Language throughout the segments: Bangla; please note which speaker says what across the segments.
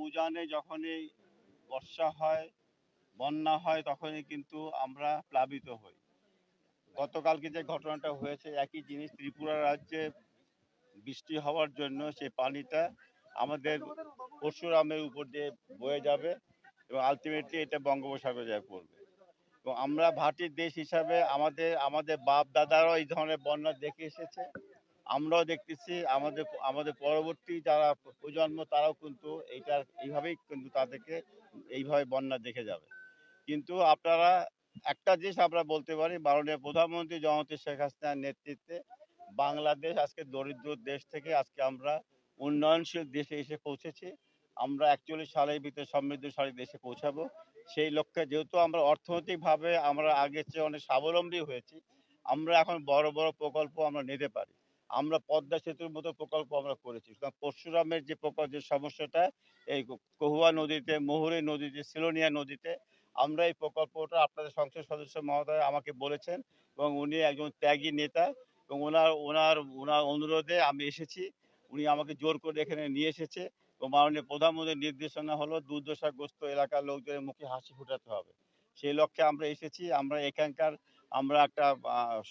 Speaker 1: উজানে যখনই বর্ষা হয় বন্যা হয় তখনই কিন্তু আমরা প্লাবিত হই। গতকালকে যে ঘটনাটা হয়েছে একই জিনিস ত্রিপুরা রাজ্যে বৃষ্টি হওয়ার জন্য সেই পানিটা আমাদের পরশুরামের উপর দিয়ে বয়ে যাবে এবং আলটিমেটলি এটা বঙ্গোপসাগরে যায় পড়বে। এবং আমরা ভাটির দেশ হিসাবে আমাদের আমাদের বাপ দাদারাও এই ধরনের বন্যা দেখে এসেছে। আমরাও দেখতেছি, আমাদের আমাদের পরবর্তী যারা প্রজন্ম, তারাও কিন্তু এইটার এইভাবেই কিন্তু তাদেরকে এইভাবে বন্যা দেখে যাবে। কিন্তু আপনারা একটা জিনিস আমরা বলতে পারি, মাননীয় প্রধানমন্ত্রী জগতী শেখ হাসিনার নেতৃত্বে বাংলাদেশ আজকে দরিদ্র দেশ থেকে আজকে আমরা উন্নয়নশীল দেশে এসে পৌঁছেছি। আমরা একচল্লিশ সালের ভিতরে সমৃদ্ধশালী দেশে পৌঁছাবো। সেই লক্ষ্যে যেহেতু আমরা অর্থনৈতিকভাবে আমরা আগের চেয়ে অনেক স্বাবলম্বী হয়েছি, আমরা এখন বড় বড় প্রকল্প আমরা নিতে পারি। আমরা পদ্মা সেতুর মতো প্রকল্প আমরা করেছি। পরশুরামের যে প্রকল্প, যে সমস্যাটা, এই কহুয়া নদীতে, মহুরী নদীতে, সিলোনিয়া নদীতে, আমরা এই প্রকল্পটা আপনাদের সংসদ সদস্য মহোদয় আমাকে বলেছেন এবং উনি একজন ত্যাগী নেতা এবং ওনার ওনার ওনার অনুরোধে আমি এসেছি। উনি আমাকে জোর করে এখানে নিয়ে এসেছে। তো মাননীয় প্রধানমন্ত্রীর নির্দেশনা হলো দুর্দশাগ্রস্ত এলাকার লোকদের মুখে হাসি ফোটাতে হবে। সেই লক্ষ্যে আমরা এসেছি। আমরা এখানকার আমরা একটা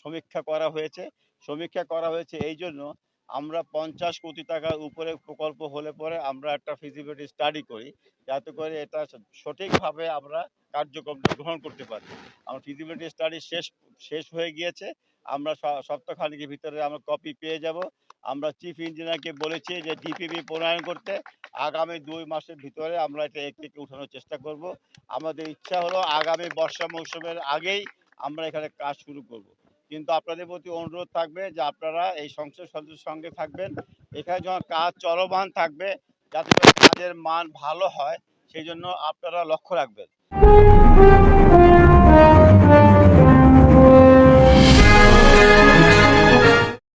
Speaker 1: সমীক্ষা করা হয়েছে। সমীক্ষা করা হয়েছে এই জন্য আমরা পঞ্চাশ কোটি টাকার উপরে প্রকল্প হলে পরে আমরা একটা ফিজিবিলিটি স্টাডি করি। যাতে করে এটা সঠিকভাবে আমরা কার্যক্রমটা গ্রহণ করতে পারি। আমার ফিজিবিলিটি স্টাডি শেষ শেষ হয়ে গিয়েছে। আমরা সপ্তাহখানেকের ভিতরে আমরা কপি পেয়ে যাব। আমরা চিফ ইঞ্জিনিয়ারকে বলেছি যে ডিপিবি প্রণয়ন করতে আগামী দুই মাসের ভিতরে আমরা এটা এক থেকে উঠানোর চেষ্টা করব। আমাদের ইচ্ছা হলো আগামী বর্ষা মৌসুমের আগেই আমরা এখানে কাজ শুরু করব। কিন্তু আপনাদের প্রতি অনুরোধ থাকবে যে আপনারা এই সংসদ সদস্যের সঙ্গে থাকবেন। এখানে যখন কাজ চলমান থাকবে, যাতে কাজের মান ভালো হয়, সেই জন্য আপনারা লক্ষ্য রাখবেন।